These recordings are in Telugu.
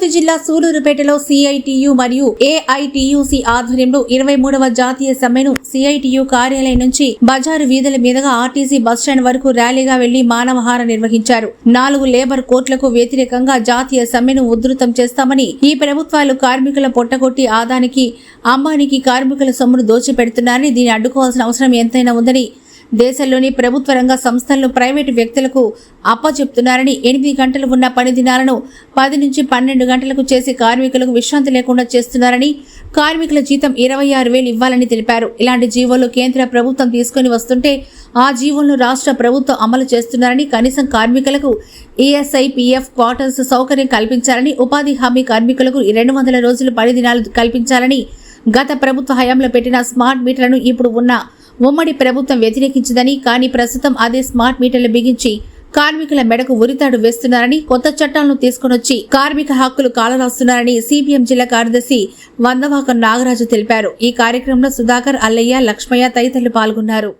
తిరుపతి జిల్లా సూలూరుపేటలో సిఐటియు మరియు ఏఐటియుసి ఆధ్వర్యంలో ఇరవై మూడవ జాతీయ సమ్మెను సిఐటియు కార్యాలయం నుంచి బజారు వీధుల మీదుగా ఆర్టీసీ బస్టాండ్ వరకు ర్యాలీగా వెళ్ళి మానవహార నిర్వహించారు. నాలుగు లేబర్ కోట్లకు వ్యతిరేకంగా జాతీయ సమ్మెను ఉధృతం చేస్తామని ఈ ప్రభుత్వాలు కార్మికుల పొట్టగొట్టి ఆదానికి అంబానికి కార్మికుల సొమ్మును దోచిపెడుతున్నారని దీన్ని అడ్డుకోవాల్సిన అవసరం ఎంతైనా ఉందని దేశంలోని ప్రభుత్వ రంగ సంస్థలను ప్రైవేటు వ్యక్తులకు అప్పచెప్తున్నారని ఎనిమిది గంటలు ఉన్న పని దినాలను పది నుంచి పన్నెండు గంటలకు చేసి కార్మికులకు విశ్రాంతి లేకుండా చేస్తున్నారని కార్మికుల జీతం ఇరవై ఆరు వేలు ఇవ్వాలని తెలిపారు. ఇలాంటి జీవోలు కేంద్ర ప్రభుత్వం తీసుకుని వస్తుంటే ఆ జీవోలను రాష్ట్ర ప్రభుత్వం అమలు చేస్తున్నారని కనీసం కార్మికులకు ఈఎస్ఐ పీఎఫ్ క్వార్టర్స్ సౌకర్యం కల్పించాలని ఉపాధి హామీ కార్మికులకు రెండు వందల రోజులు పని దినాలు కల్పించాలని గత ప్రభుత్వ హయాంలో పెట్టిన స్మార్ట్ మీటర్లను ఇప్పుడు ఉన్న ఉమ్మడి ప్రభుత్వం వ్యతిరేకించిందని కానీ ప్రస్తుతం అదే స్మార్ట్ మీటర్లు బిగించి కార్మికుల మెడకు ఉరితాడు వేస్తున్నారని కొత్త చట్టాలను తీసుకునొచ్చి కార్మిక హక్కులు కాలరాస్తున్నారని సిపిఎం జిల్లా కార్యదర్శి వందవాకం నాగరాజు తెలిపారు. ఈ కార్యక్రమంలో సుధాకర్ అల్లయ్య లక్ష్మయ్య తదితరులు పాల్గొన్నారు.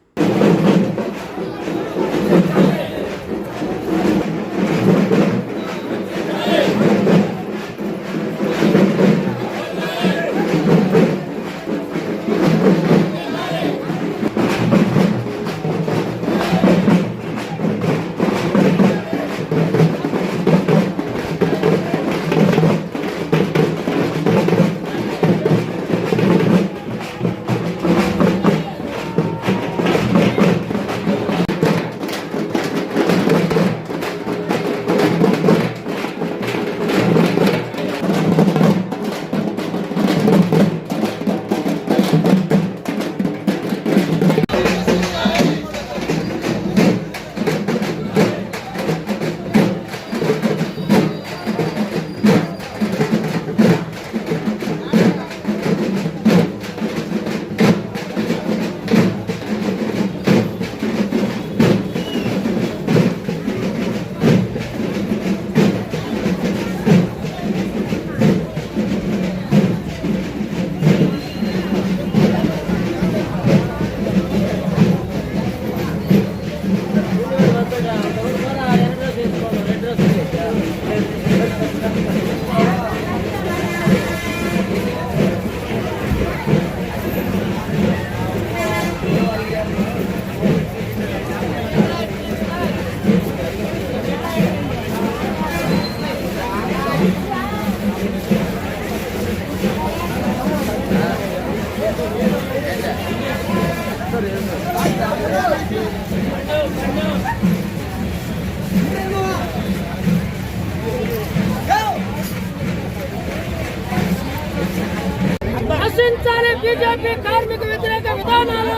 నశించాలి బీజేపీ కార్మిక వ్యతిరేక విధానాలు.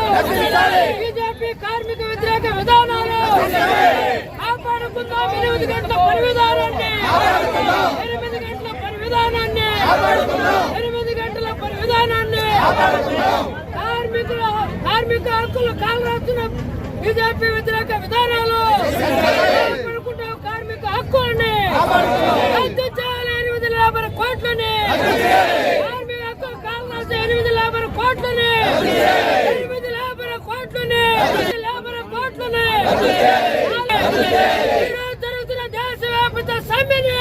బీజేపీ కార్మిక వ్యతిరేక విధానాలు. కాపాడుకుందాం ఎనిమిది గంటల పని విధానాన్ని ఎనిమిది గంటల పని విధానాన్ని ఎనిమిది గంటల పని విధానాన్ని కార్మికుల కార్మిక హక్కులు కాలరాస్తున్న బీజేపీ వ్యతిరేక విధానాలు. కాపాడుకుంటాం కార్మిక హక్కుల్ని. రద్దు చేయాలి ఎనిమిది లేబర్ కోట్లని కార్మిక హక్కులు కాలరాసే ఎనిమిది లేబర్ కోట్లని! ఎనిమిది లేబర్ కోట్లని! లేబర్ కోట్లని! జరుగుతున్న దేశవ్యాప్త సమ్మెని!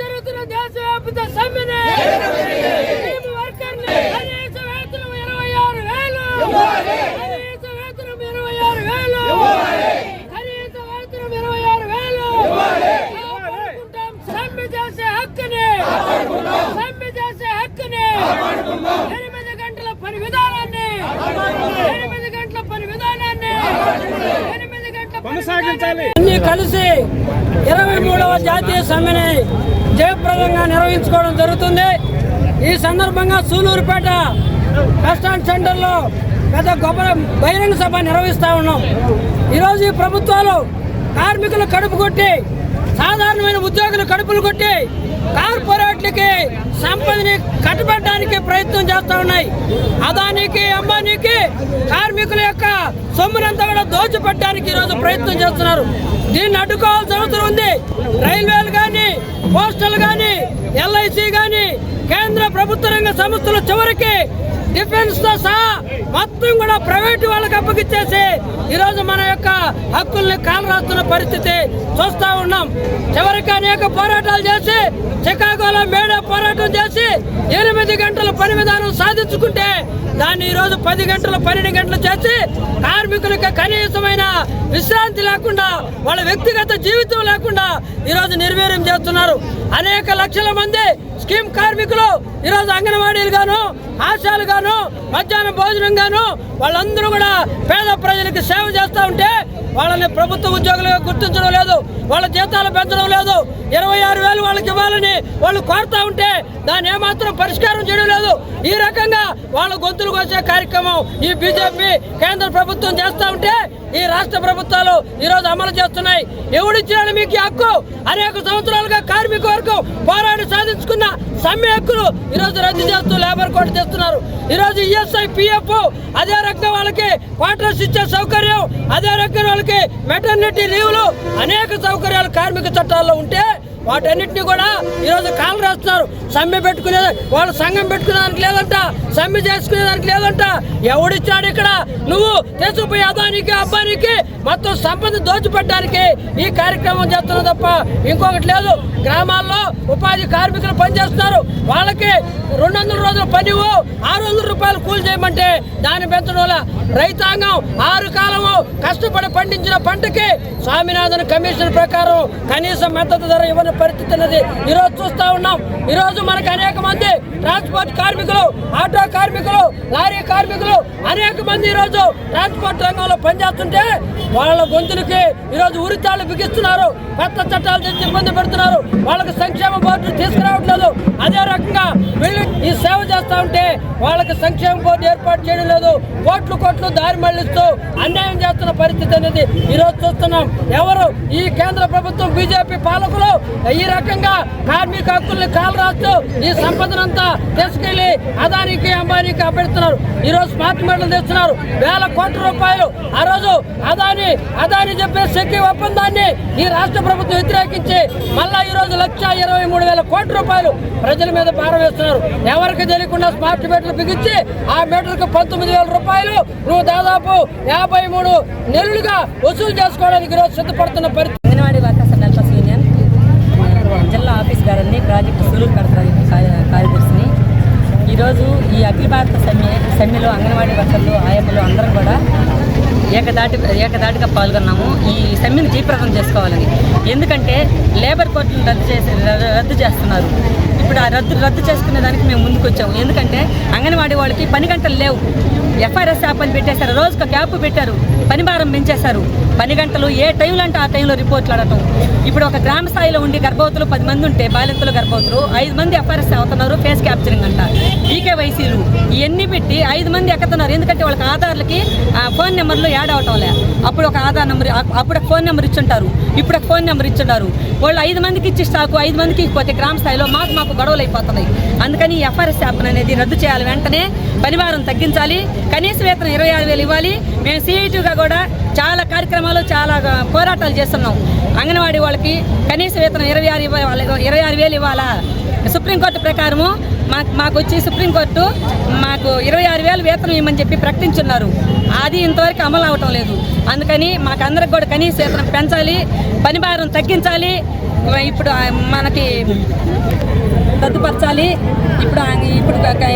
జరుగుతున్న దేశవ్యాప్త సమ్మెని మేము వర్కర్ని కనీస వేతనం ఇరవై ఆరు వేలు కనీస వేతనం ఇరవై ఆరు వేలు కనీస వేతనం ఇరవై ఆరు వేలు కాపాడుకుంటాం సమ్మె చేసే హక్కుని సమ్మె చేసే హక్కుని ఎనిమిది గంటల పని విధానాన్ని ఎనిమిది గంటల పని విధానాన్ని ఎనిమిది గంటల కొనసాగించాలి అన్ని కలిసి ఇరవై మూడవ జాతీయ సమ్మెని జయప్రదంగా నిర్వహించుకోవడం జరుగుతుంది. ఈ సందర్భంగా సూలూరుపేట బస్టాండ్ సెంటర్లో పెద్ద గొప్ప బహిరంగ సభ నిర్వహిస్తా ఉన్నాం. ఈరోజు ఈ ప్రభుత్వాలు కార్మికులు కడుపు కొట్టి సాధారణమైన ఉద్యోగులు కడుపులు కొట్టి కార్పొరేట్లకి సంపదని కట్టబెట్టడానికి ప్రయత్నం చేస్తూ ఉన్నాయి. అదానికి అంబానీకి కార్మికుల యొక్క సొమ్మునంతా కూడా దోచిపెట్టడానికి ఈరోజు ప్రయత్నం చేస్తున్నారు. దీన్ని అడ్డుకోవాల్సిన అవసరం ఉంది. రైల్వేలు కానీ పోస్టల్ కానీ ఎల్ఐసి గాని కేంద్ర ప్రభుత్వ రంగ సంస్థల చివరికి డిఫెన్స్తో సహా మొత్తం కూడా ప్రైవేట్ వాళ్ళకి అప్పగిచ్చేసి ఈరోజు మన యొక్క హక్కుల్ని కాలరాస్తున్న పరిస్థితి చూస్తా ఉన్నాం. చివరికి అనేక పోరాటాలు చేసి చికాగోలో మేడే పోరాటం చేసి ఎనిమిది గంటల పని విధానం సాధించుకుంటే దాన్ని ఈరోజు పది గంటలు పన్నెండు గంటలు చేసి కార్మికులకు కనీసమైన విశ్రాంతి లేకుండా వాళ్ళ వ్యక్తిగత జీవితం లేకుండా ఈరోజు నిర్వీర్యం చేస్తున్నారు. అనేక లక్షల మంది స్కీమ్ కార్మికులు ఈరోజు అంగన్వాడీలు గాను ఆశాలు గాను మధ్యాహ్నం భోజనం గాను వాళ్ళందరూ కూడా పేద ప్రజలకు సేవ చేస్తూ ఉంటే వాళ్ళని ప్రభుత్వ ఉద్యోగులుగా గుర్తించడం లేదు వాళ్ళ జీతాలు పెంచడం లేదు. ఇరవై ఆరు వేలు వాళ్ళకి ఇవ్వాలని వాళ్ళు కోరుతా ఉంటే దాన్ని ఏమాత్రం పరిష్కారం చేయడం లేదు. ఈ రకంగా వాళ్ళ గొంతులు వచ్చే కార్యక్రమం ఈ బీజేపీ కేంద్ర ప్రభుత్వం చేస్తా ఉంటే ఈ రాష్ట్ర ప్రభుత్వాలు ఈరోజు అమలు చేస్తున్నాయి. ఎవడిచ్చినాడు మీకు హక్కు? అనేక సంవత్సరాలుగా కార్మిక వర్గం పోరాడి సాధించుకున్న సమ్మె హక్కులు ఈరోజు రద్దు చేస్తూ లేబర్ కోర్టు తెస్తున్నారు. ఈరోజు ఈఎస్ఐ పిఎఫ్ అదే రకంగా వాళ్ళకి క్వార్టర్స్ ఇచ్చే సౌకర్యం అదే రకంగా వాళ్ళకి మెటర్నిటీ లీవ్లు అనేక సౌకర్యాలు కార్మిక చట్టాల్లో ఉంటే వాటన్నిటిని కూడా ఈరోజు కాలు రాస్తున్నారు. సమ్మె పెట్టుకునే వాళ్ళు సంఘం పెట్టుకునేదానికి లేదంట సమ్మె చేసుకునేదానికి లేదంట. ఎవడిచ్చాడు ఇక్కడ? నువ్వు తీసుకుపోయి అదానికి అబ్బానికి మొత్తం సంపద దోచిపెట్టడానికి ఈ కార్యక్రమం చేస్తున్నావు తప్ప ఇంకొకటి లేదు. గ్రామాల్లో ఉపాధి కార్మికులు పనిచేస్తున్నారు. వాళ్ళకి రెండు వందల రోజుల పని ఆరు వందల రూపాయలు కూలి చేయమంటే దాన్ని పెంచడం వల్ల రైతాంగం ఆరు కాలము కష్టపడి పండించిన పంటకి స్వామినాథన్ కమిషన్ ప్రకారం కనీసం మద్దతు ధర ఇవ్వని పరిస్థితి అనేది ఈరోజు చూస్తా ఉన్నాం. ఈరోజు మనకు అనేక మంది ట్రాన్స్పోర్ట్ కార్మికులు ఆటో కార్మికులు లారీ కార్మికులు అనేక మంది ఈరోజు ట్రాన్స్పోర్ట్ రంగంలో పనిచేస్తుంటే వాళ్ళ గొంతులకి ఈరోజు ఉరితాళ్ళు బిగిస్తున్నారు. కొత్త చట్టాలు తెచ్చి ఇబ్బంది పెడుతున్నారు. వాళ్ళకి సంక్షేమ బోర్డు తీసుకురావట్లేదు. అదే రకంగా వీళ్ళు ఈ సేవ చేస్తా ఉంటే వాళ్ళకి సంక్షేమ బోర్డు ఏర్పాటు చేయడం లేదు. కోట్లు కోట్లు దారి మళ్ళిస్తూ అన్యాయం చేస్తున్న పరిస్థితి అనేది ఈ రోజు చూస్తున్నాం. ఎవరు? ఈ కేంద్ర ప్రభుత్వం బీజేపీ పాలకులు. ఈ రకంగా కార్మిక హక్కుల్ని కాలు రాస్తూ ఈ సంపదనంతా తీసుకెళ్ళి అదానికి అంబానీకి అపెడుతున్నారు ఈ రోజు స్మార్ట్ మీటర్లు తెస్తున్నారు. వేల కోట్ల రూపాయలు. ఆ రోజు అదాని అదాని చెప్పే శక్తి ఒప్పందాన్ని ఈ రాష్ట్ర ప్రభుత్వం వ్యతిరేకించి మళ్ళా ఈ రోజు లక్ష ఇరవై మూడు వేల కోట్ల రూపాయలు ప్రజల మీద పారవేస్తున్నారు ఎవరికి తెలియకుండా స్మార్ట్ మీటర్లు బిగించి ఆ మీటర్కు పంతొమ్మిది వేల రూపాయలు నువ్వు దాదాపు యాభై మూడు నెలలుగా వసూలు చేసుకోవడానికి ఈరోజు సిద్ధపడుతున్న పరిస్థితి. Anganwadi workers and helpers union జిల్లా ఆఫీస్ గారని ప్రాజెక్టు సూలూరుపేట ప్రాజెక్టు కార్యదర్శిని. ఈరోజు ఈ అఖిల భారత సమ్మె సమ్మెలో అంగన్వాడీ వర్కర్లు ఆయమ్మలు అందరం కూడా ఏకదాటి ఏకదాటిగా పాల్గొన్నాము. ఈ సమ్మెను జయప్రదం చేసుకోవాలని. ఎందుకంటే లేబర్ కోర్టును రద్దు చేసి రద్దు చేస్తున్నారు. ఇప్పుడు ఆ రద్దు రద్దు చేసుకునే దానికి మేము ముందుకు వచ్చాము ఎందుకంటే అంగన్వాడీ వాళ్ళకి పని గంటలు లేవు. ఎఫ్ఆర్ఎస్ యాప్ అని పెట్టేశారు. రోజుకు క్యాప్ పెట్టారు. పని భారం పెంచేశారు పని గంటలు ఏ టైంలో అంటే ఆ టైంలో రిపోర్ట్లు అడగటం. ఇప్పుడు ఒక గ్రామ స్థాయిలో ఉండి గర్భవతులు పది మంది ఉంటే బాలింతలు గర్భవతులు ఐదు మంది ఎఫ్ఆర్ఎస్ అవుతున్నారు ఫేస్ క్యాప్చరింగ్ అంట. ఈకేవైసీలు ఇవన్నీ పెట్టి ఐదు మంది ఎక్కుతున్నారు. ఎందుకంటే వాళ్ళకి ఆధార్లకి ఆ, ఫోన్ నెంబర్లు యాడ్ అవటం లే. అప్పుడు ఒక ఆధార్ నెంబర్ అప్పుడు ఒక ఫోన్ నెంబర్ ఇచ్చుంటారు. ఇప్పుడు ఒక ఫోన్ నెంబర్ ఇచ్చుంటారు వాళ్ళు ఐదు మందికి ఇచ్చి స్టాకు ఐదు మందికి ఇకపోతే గ్రామ స్థాయిలో మాకు మాకు గొడవలు అయిపోతున్నాయి. అందుకని ఎఫ్ఆర్ఎస్ యాప్ అనేది రద్దు చేయాలి. వెంటనే పనివారం తగ్గించాలి. కనీస వేతనం ఇరవై ఆరు వేలు ఇవ్వాలి. మేము సిఐటిగా కూడా చాలా కార్యక్రమాలు చాలా పోరాటాలు చేస్తున్నాం. అంగన్వాడీ వాళ్ళకి కనీస వేతనం ఇరవై ఆరు ఇవ్వాలి ఇరవై ఆరు వేలు ఇవ్వాలా? సుప్రీంకోర్టు ప్రకారము మాకు మాకు వచ్చి సుప్రీంకోర్టు మాకు ఇరవై ఆరు వేలు వేతనం ఇవ్వమని చెప్పి ప్రకటించున్నారు. అది ఇంతవరకు అమలు అవటం లేదు. అందుకని మాకందరికి కూడా కనీస వేతనం పెంచాలి పని భారం తగ్గించాలి ఇప్పుడు మనకి రద్దుపరచాలి. ఇప్పుడు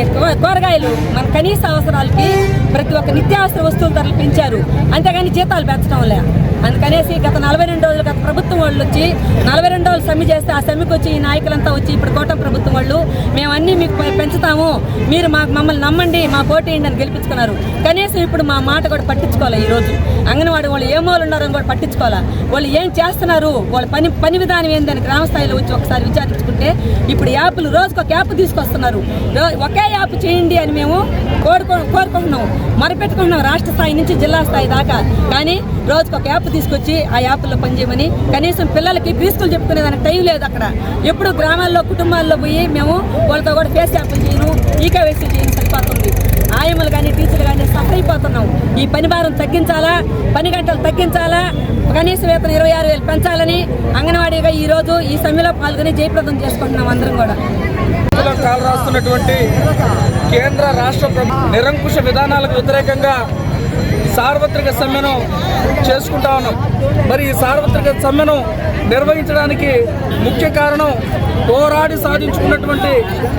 ఇప్పుడు కూరగాయలు మన కనీస అవసరాలకి ప్రతి ఒక్క నిత్యావసర వస్తువుల ధరలు పెంచారు. అంతేగాని జీతాలు పెంచడం లే. అందుకనేసి గత నలభై రెండు రోజులు గత ప్రభుత్వం వాళ్ళు వచ్చి నలభై రెండు రోజులు సమ్మె చేస్తే ఆ సమ్మెకి వచ్చి ఈ నాయకులంతా వచ్చి ఇప్పుడు కోట ప్రభుత్వం వాళ్ళు మేము అన్నీ మీకు గెలుస్తాము. మీరు మాకు మమ్మల్ని నమ్మండి మా పోటీ అని గెలిపించుకున్నారు. కనీసం ఇప్పుడు మా మాట కూడా పట్టించుకోవాలి ఈరోజు అంగన్వాడీ వాళ్ళు ఏ మూలు ఉన్నారని కూడా పట్టించుకోవాలా వాళ్ళు ఏం చేస్తున్నారు? వాళ్ళ పని పని విధానం ఏందని గ్రామ స్థాయిలో వచ్చి ఒకసారి విచారించుకుంటే ఇప్పుడు యాప్లు రోజుకు ఒక యాప్ తీసుకొస్తున్నారు. ఒకే యాప్ చేయండి అని మేము కోరుకో కోరుకుంటున్నాం. మరపెట్టుకుంటున్నాం రాష్ట్ర స్థాయి నుంచి జిల్లా స్థాయి దాకా. కానీ రోజుకు ఒక యాప్ తీసుకొచ్చి ఆ యాప్లో పనిచేయమని కనీసం పిల్లలకి బీస్కులు చెప్పుకునే దానికి టైం లేదు అక్కడ. ఎప్పుడు గ్రామాల్లో కుటుంబాల్లో పోయి మేము వాళ్ళతో కూడా ఫేస్ యాప్లు చేయను ఈకేవైసీ చేయను సరిపోతుంది. ఆయమ్మలు కానీ టీచర్లు కానీ సఫర్ అయిపోతున్నాం. ఈ పని భారం తగ్గించాలా? పని గంటలు తగ్గించాలా? కనీస వేతనం ఇరవై ఆరు వేలు పెంచాలని అంగన్వాడీగా ఈ రోజు ఈ సమ్మెలో పాల్గొని జయప్రదం చేసుకుంటున్నాం అందరం కూడా. కాలు రాస్తున్నటువంటి కేంద్ర రాష్ట్ర నిరంకుశ విధానాలకు వ్యతిరేకంగా సార్వత్రిక సమ్మెను చేసుకుంటా ఉన్నాం. మరి ఈ సార్వత్రిక సమ్మెను నిర్వహించడానికి ముఖ్య కారణం పోరాడి సాధించుకున్నటువంటి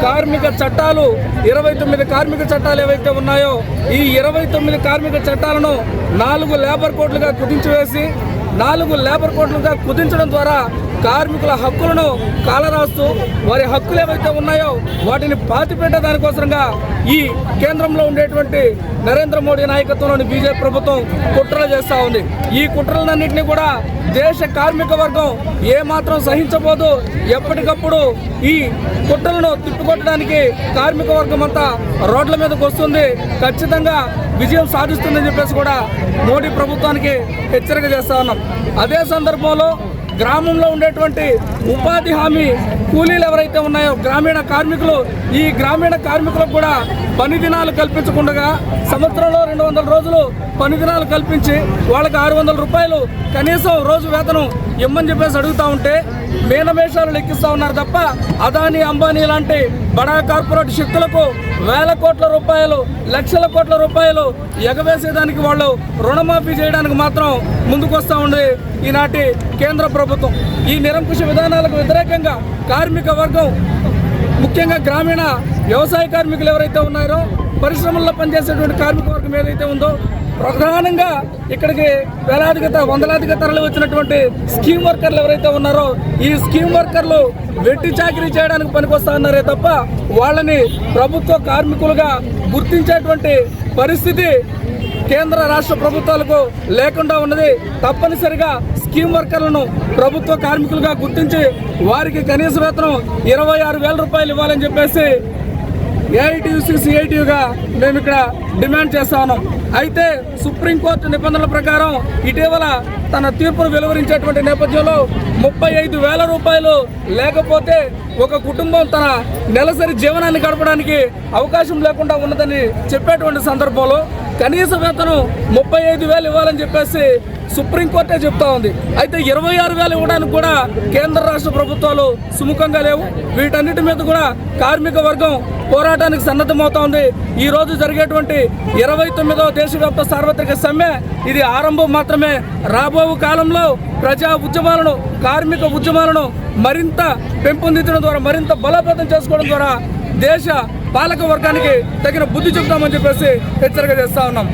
కార్మిక చట్టాలు ఇరవై తొమ్మిది కార్మిక చట్టాలు ఏవైతే ఉన్నాయో ఈ ఇరవై తొమ్మిది కార్మిక చట్టాలను నాలుగు లేబర్ కోడ్లుగా కుదించివేసి నాలుగు లేబర్ కోడ్లుగా కుదించడం ద్వారా కార్మికుల హక్కులను కాలరాస్తూ వారి హక్కులు ఏవైతే ఉన్నాయో వాటిని పాతిపెట్టే దానికోసంగా ఈ కేంద్రంలో ఉండేటువంటి నరేంద్ర మోడీ నాయకత్వంలోని బీజేపీ ప్రభుత్వం కుట్రలు చేస్తూ ఉంది. ఈ కుట్రలన్నింటినీ కూడా దేశ కార్మిక వర్గం ఏమాత్రం సహించబోదు. ఎప్పటికప్పుడు ఈ కుట్రలను తిప్పికొట్టడానికి కార్మిక వర్గం అంతా రోడ్ల మీదకు వస్తుంది. ఖచ్చితంగా విజయం సాధిస్తుందని చెప్పేసి కూడా మోడీ ప్రభుత్వానికి హెచ్చరిక చేస్తా ఉన్నాం. అదే సందర్భంలో గ్రామంలో ఉండేటువంటి ఉపాధి హామీ కూలీలు ఎవరైతే ఉన్నాయో గ్రామీణ కార్మికులు ఈ గ్రామీణ కార్మికులకు కూడా పని దినాలు కల్పించకుండా సంవత్సరంలో రెండు వందల రోజులు పని దినాలు కల్పించి వాళ్ళకి ఆరు వందల రూపాయలు కనీసం రోజు వేతనం ఇమ్మని చెప్పేసి అడుగుతా ఉంటే మేనమేషాలు లెక్కిస్తూ ఉన్నారు తప్ప అదానీ అంబానీ లాంటి బడా కార్పొరేట్ శక్తులకు వేల కోట్ల రూపాయలు లక్షల కోట్ల రూపాయలు ఎగవేసేదానికి వాళ్ళు రుణమాఫీ చేయడానికి మాత్రం ముందుకొస్తూ ఉంది ఈనాటి కేంద్ర ప్రభుత్వం. ఈ నిరంకుశ విధానాలకు వ్యతిరేకంగా కార్మిక వర్గం ముఖ్యంగా గ్రామీణ వ్యవసాయ కార్మికులు ఎవరైతే ఉన్నారో పరిశ్రమల్లో పనిచేసేటువంటి కార్మిక వర్గం ఏదైతే ఉందో ప్రధానంగా ఇక్కడికి వేలాదిగా వందలాదిగా తరలి వచ్చినటువంటి స్కీమ్ వర్కర్లు ఎవరైతే ఉన్నారో ఈ స్కీమ్ వర్కర్లు వెట్టి చాకరీ చేయడానికి పనికొస్తా ఉన్నారే తప్ప వాళ్ళని ప్రభుత్వ కార్మికులుగా గుర్తించేటువంటి పరిస్థితి కేంద్ర రాష్ట్ర ప్రభుత్వాలకు లేకుండా ఉన్నది. తప్పనిసరిగా స్కీమ్ వర్కర్లను ప్రభుత్వ కార్మికులుగా గుర్తించి వారికి కనీస వేతనం ఇరవై ఆరు వేల రూపాయలు ఇవ్వాలని చెప్పేసి ఏఐటీయూసీ సిఐటియుగా మేము ఇక్కడ డిమాండ్ చేస్తా ఉన్నాం అయితే సుప్రీంకోర్టు నిబంధనల ప్రకారం ఇటీవల తన తీర్పును వెలువరించేటువంటి నేపథ్యంలో ముప్పై ఐదు వేల రూపాయలు లేకపోతే ఒక కుటుంబం తన నెలసరి జీవనాన్ని గడపడానికి అవకాశం లేకుండా ఉన్నదని చెప్పేటువంటి సందర్భంలో కనీస వేతనం ముప్పై ఐదు వేలు ఇవ్వాలని చెప్పేసి సుప్రీంకోర్టే చెప్తా ఉంది. అయితే ఇరవై ఆరు వేలు ఇవ్వడానికి కూడా కేంద్ర రాష్ట్ర ప్రభుత్వాలు సుముఖంగా లేవు. వీటన్నిటి మీద కూడా కార్మిక వర్గం పోరాటానికి సన్నద్ధమవుతా ఉంది. ఈ రోజు జరిగేటువంటి ఇరవై తొమ్మిదవ దేశవ్యాప్త సార్వత్రిక సమ్మె ఇది ఆరంభం మాత్రమే. రాబో కాలంలో ప్రజా ఉద్యమాలను కార్మిక ఉద్యమాలను మరింత పెంపొందించడం ద్వారా మరింత బలోపేతం చేసుకోవడం ద్వారా దేశ పాలక వర్గానికి తగిన బుద్ధి చెబుతామని చెప్పేసి హెచ్చరిక చేస్తా ఉన్నాం.